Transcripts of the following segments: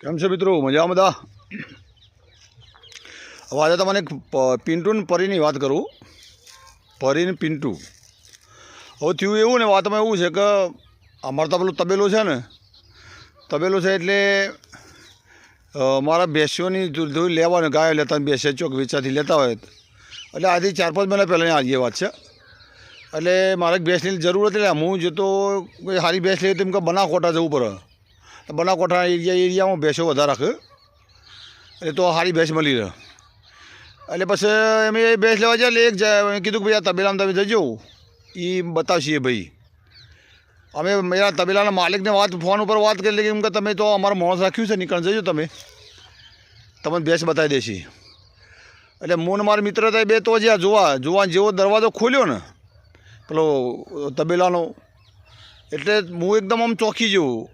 કેમ છે મિત્રો? મજામાં બધા? હવે આજે તમને પિન્ટુ ને પરીની વાત કરું. પરી ને પિન્ટુ. હવે થયું એવું ને વાતમાં એવું છે કે અમારે તો પેલું તબેલું છે ને. તબેલું છે એટલે મારા દૂધ દૂધ લેવાનું ગાયો લેતા બેસે ચોક વેચાથી લેતા હોય. એટલે આજથી ચાર પાંચ મહિના પહેલાંની આજે વાત છે. એટલે મારે ભેંસની જરૂર હતી એટલે હું જતો કોઈ સારી ભેંસ લઈ તો એમ કે બના ખોટા જવું પડે. બનાસકોટા એરિયા એરિયામાં ભેંસો વધારે રાખે. એટલે તો સારી ભેંસ મળી રહે. એટલે પછી એમ એ ભેંસ લેવા જાય એક કીધું કે ભાઈ આ તબેલામાં તમે જજો. એ બતાવશે ભાઈ. અમે મેરા તબેલાના માલિકને વાત ફોન ઉપર વાત કરી કે એમ કે તમે તો અમારું માણસ રાખ્યું છે નીકળ જજો તમે. તમને ભેંસ બતાવી દેશી. એટલે મોન મારા મિત્ર હતા બે તો જ્યાં જોવા. જોવા જેવો દરવાજો ખોલ્યો ને, પેલો તબેલાનો. એટલે હું એકદમ આમ ચોંકી જેવું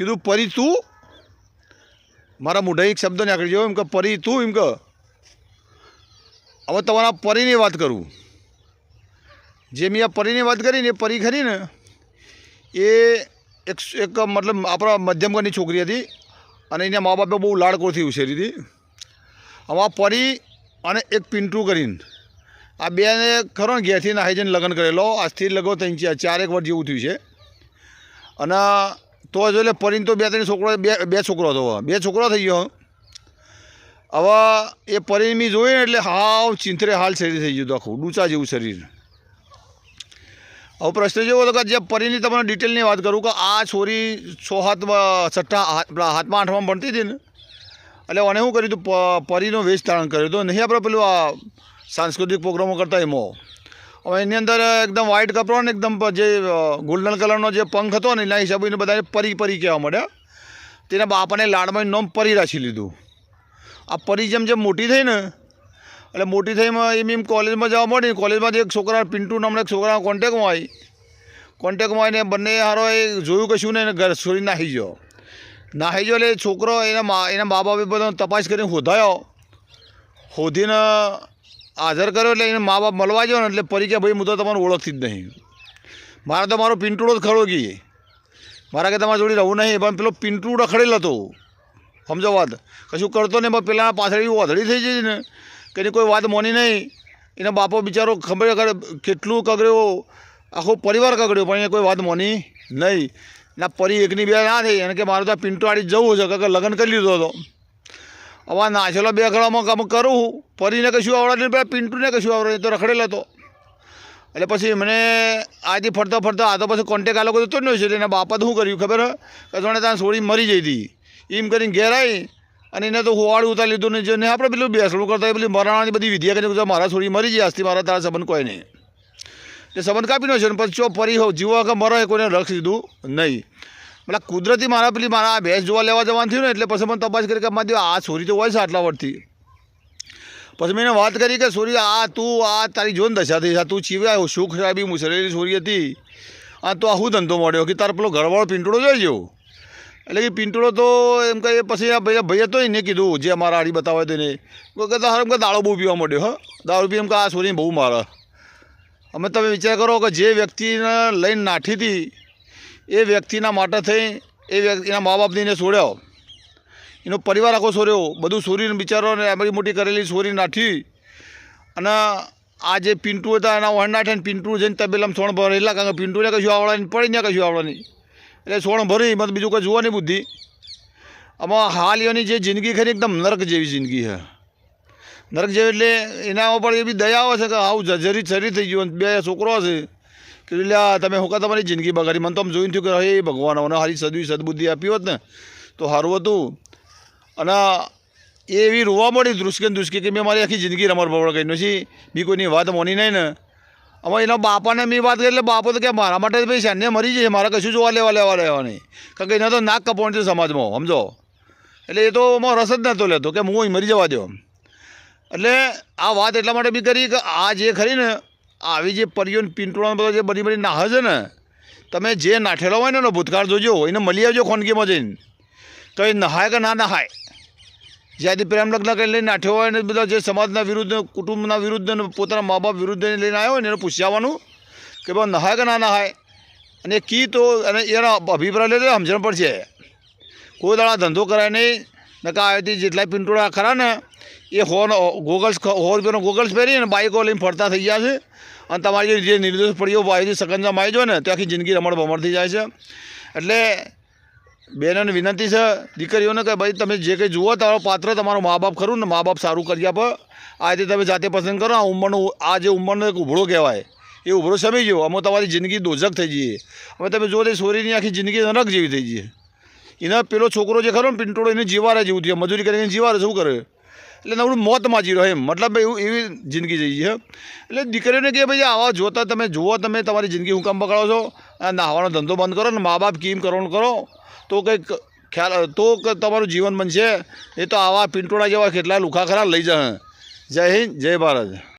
કીધું, પરી તું? મારા મોઢે એક શબ્દ નીકળી ગયો, એમ કે, પરી તું? એમ કે, હવે તમારા પરીની વાત કરું. જે મેં આ પરીની વાત કરી ને પરી ખરી ને, એ એક એક મતલબ આપણા મધ્યમ ઘરની છોકરી હતી અને એના મા બાપે બહુ લાડકોથી ઉછેરી હતી. હવે આ પરી અને એક પિન્ટુ કરીને આ બેને ખરો ને ઘેરથી નાહી જઈને લગ્ન કરેલો. આજથી લગો ત્રણ ચાર, ચારેક વર્ષ જેવું થયું છે. અને તો જો એટલે પરીને તો બે ત્રણ છોકરો બે બે છોકરો હતો. બે છોકરો થઈ ગયો. હવે એ પરીને મેં જોઈ ને એટલે હાવ ચિંતરે હાલ શરીર થઈ ગયું આખું. ડૂચા જેવું શરીર. હવે પ્રશ્ન જેવો હતો કે જે પરીની તમને ડિટેલની વાત કરું કે આ છોરી છ હાથ છઠ્ઠા હાથ હાથમાં આઠમાં ભણતી હતી ને? એટલે મને શું કર્યું હતું? પરીનો વેશ ધારણ કર્યો હતો. નહીં આપણે પેલું આ સાંસ્કૃતિક પ્રોગ્રામો કરતા એમાં. હવે એની અંદર એકદમ વ્હાઇટ કપડો ને એકદમ જે ગોલ્ડન કલરનો જે પંખ હતો ને, એના હિસાબે બધાને પરી પરી કહેવા મળ્યા તેના બાપાને લાડમાં નોમ પરી રાખી લીધું. આ પરી જેમ જેમ મોટી થઈ ને, એટલે મોટી થઈમાં એમ એમ કોલેજમાં જવા મળી કોલેજમાંથી એક છોકરા, પિન્ટુ નામના એક છોકરાના કોન્ટેક્ટમાં આવી. કોન્ટેક્ટમાં આવીને બંને હારો એ જોયું કશું ને એને ઘર છોડી નાહી ગયો. નાહી ગયો એટલે છોકરો એના મા એના મા બાપે બધો તપાસ કરીને શોધાયો શોધીને હાજર કર્યો એટલે એને મા બાપ મળવા ગયો ને એટલે પરી કે ભાઈ, હું તો તમારું ઓળખતી જ નહીં. મારે તો મારો પિન્ટુડો જ ખડો ગઈ મારા કે તમારી જોડે રહું નહીં, પણ પેલો પિન્ટુડો ખડેલ હતો. સમજો વાત. કશું કરતો નહીં, પણ પેલા પાછળ એવી ઓધળી થઈ જઈ ને, કે એની કોઈ વાત મોની નહીં. એના બાપો બિચારો ખબર કરે કેટલું કગડ્યો, આખો પરિવાર કગડ્યો, પણ એ કોઈ વાત મોની નહીં. ના, પરી એકની બે ના થઈ, એને કે મારે તો પિન્ટુ આડી જવું છે કે લગ્ન કરી લીધો હતો. હવે નાચેલો બે ઘડામાં કામ કરું પરીને કશું આવડે નહીં, પેલા પિન્ટુને કશું આવડે તો રખડેલો હતો. એટલે પછી મને આજથી ફરતા ફરતા આ તો પછી કોન્ટેક આ લોકો જતો જ નહીં છે એના બાપા તો શું કર્યું ખબર હે? કે જોણે ત્યાં છોડી મરી જઈ હતી. એમ કરીને ઘેર અને એને તો હોવાળું ઉતારી લીધું ને જેને આપણે પેલું બેસણું કરતા પેલી મરાણાની બધી વિધિયા કરીને મારા છોડી મરી જાય આજથી મારા તારા સંબંધ કોઈ નહીં. એટલે સંબંધ કાપી નો છે ને પછી ચો ફરી હો જીવો કે મરો, કોઈને રક્ષ લીધું નહીં. મતલબ કુદરતી મારા પેલી મારા આ ભેંસ જોવા લેવા જવાનું થયું ને એટલે પછી મને તપાસ કરી કે મારી આ છોરી તો હોય છે આટલા વર્ષથી પછી મેં વાત કરી કે સોરી, આ તું, આ તારી જોન દશા થઈ તું ચીવ્યા સુખ સાહેબી મુસરેલી છોરી હતી. આ તો આ ધંધો મળ્યો કે તાર પેલો ઘરવાળો પિંટોળો જોઈ જેવો એટલે કે પિંટોળો તો એમ કહે, પછી આ ભાઈ ભાઈ હતો એને કીધું, જે અમારા આડી બતાવે તો એને. કહેતા હાર, એમ કે દાળો બહુ પીવા માંડ્યો, હા. દારૂ પી, એમ કે આ છોરી બહુ મારે. અમે તમે વિચાર કરો કે જે વ્યક્તિને લઈને નાઠી હતી એ વ્યક્તિના માટે થઈ, એ વ્યક્તિ, એના મા બાપને એને છોડ્યો. એનો પરિવાર આખો છોડ્યો. બધું છોરીને બિચારોને આટલી મોટી કરેલી છોરી નાઠી અને આ જે પિન્ટુ હતા, એના વણનાઠે પિન્ટુ જઈને તબેલામાં સોણ ભરેલા કારણ કે પિન્ટુને કશું આવડે નહીં, પડી ને કશું આવડે નહીં. એટલે સોણ ભરી મત બીજું કંઈ જોવાની બુદ્ધિ. આમાં હાલ એની જે જિંદગી ખરી એકદમ નરક જેવી જિંદગી છે. નરક જેવી એટલે એના ઉપર એવી દયા આવે છે કે આવું જરી શરીર થઈ ગયું બે છોકરો છે કે એટલે તમે હું તમારી જિંદગી બગાડી? મને તો આમ જોયું થયું કે હે ભગવાન મને હારી સદવી સદબુદ્ધિ આપી હોત ને, તો સારું હતું. અને એ એવી રોવા મળી ને ધ્રુસકે કે, મેં મારી આખી જિંદગી રમર બબડ કરી નથી બી કોઈની વાત મોની નહીં ને. હવે એના બાપાને મેં વાત કરી એટલે બાપો તો કે, મારા માટે ભાઈ શાને મરી જાય મારે કશું જોવા લેવા લેવા લેવા નહીં કારણ કે એના તો નાક કપાણ છે સમાજમાં, સમજો. એટલે એ તો એમાં રસ જ નહોતો લેતો કે, હું મરી જવા દો એટલે આ વાત એટલા માટે બી કરી કે, આ જે ખરી ને આવી જે પરિયો ને પિંટોળા બધા જે બધી બધી નાહે છે ને, તમે જે નાઠેલો હોય ને એનો ભૂતકાળ જોજો, એને મળી આવજો ખોનગીમાં જઈને. તો એ નહાય કે ના નહાય? જ્યાંથી પ્રેમ લગ્ન કરીને લઈને નાઠ્યો હોય ને બધા જે સમાજના વિરુદ્ધ કુટુંબના વિરુદ્ધ અને પોતાના મા બાપ વિરુદ્ધ લઈને આવ્યો હોય ને, એને પૂછી કે ભાઈ નહાય કે ના નહાય? અને કી તો અને એના અભિપ્રાય લેતો સમજણ પડશે. કોઈ દાડા ધંધો કરાય નહીં નકા આવેથી જેટલા પિંટોળા ખરા ને એ હોન ગોગલ્સ સો રૂપિયાનો ગોગલ્સ પહેરી અને બાઇકો લઈને ફરતા થઈ ગયા છે. અને તમારી જે નિર્દોષ પડીઓ ભાઈથી સકંજામાં આવી જાય ને, તો આખી જિંદગી રમણ ભમણ થઈ જાય છે. એટલે બહેનોને વિનંતી છે, દીકરીઓને કે ભાઈ, તમે જે કંઈ જુઓ, તમારો પાત્ર, તમારું મા બાપ ખરું ને મા બાપ સારું કરી આપો. આ રીતે તમે જાતે પસંદ કરો, આ ઉંમરનો, આ જે ઉંમરનો એક ઉભળો કહેવાય, એ ઉભરો સમય ગયો અમે તમારી જિંદગી દોજક થઈ જઈએ. હવે તમે જુઓ તો સોરીની આખી જિંદગી નરક જેવી થઈ જઈએ. એના પેલો છોકરો જે ખરો ને, પિંટોળો, એને જીવારે જેવું થયું. મજૂરી કરીને જીવારે શું કરે એટલે નવડું મોતમાં જીરો એમ. મતલબ એવું, એવી જિંદગી જઈ છે. એટલે દીકરીઓને કે ભાઈ, આવા જોતા તમે જુઓ, તમે તમારી જિંદગી હું કામ બગાડો છો? નાહવાનો ધંધો બંધ કરો ને મા બાપ કેમ કરવાનું કરો. તો કંઈક ખ્યાલ, તો તમારું જીવન બનશે. એ તો આવા પિંટોળા જેવા કેટલા લુખા ખરા લઈ જશે. જય હિન્દ, જય ભારત.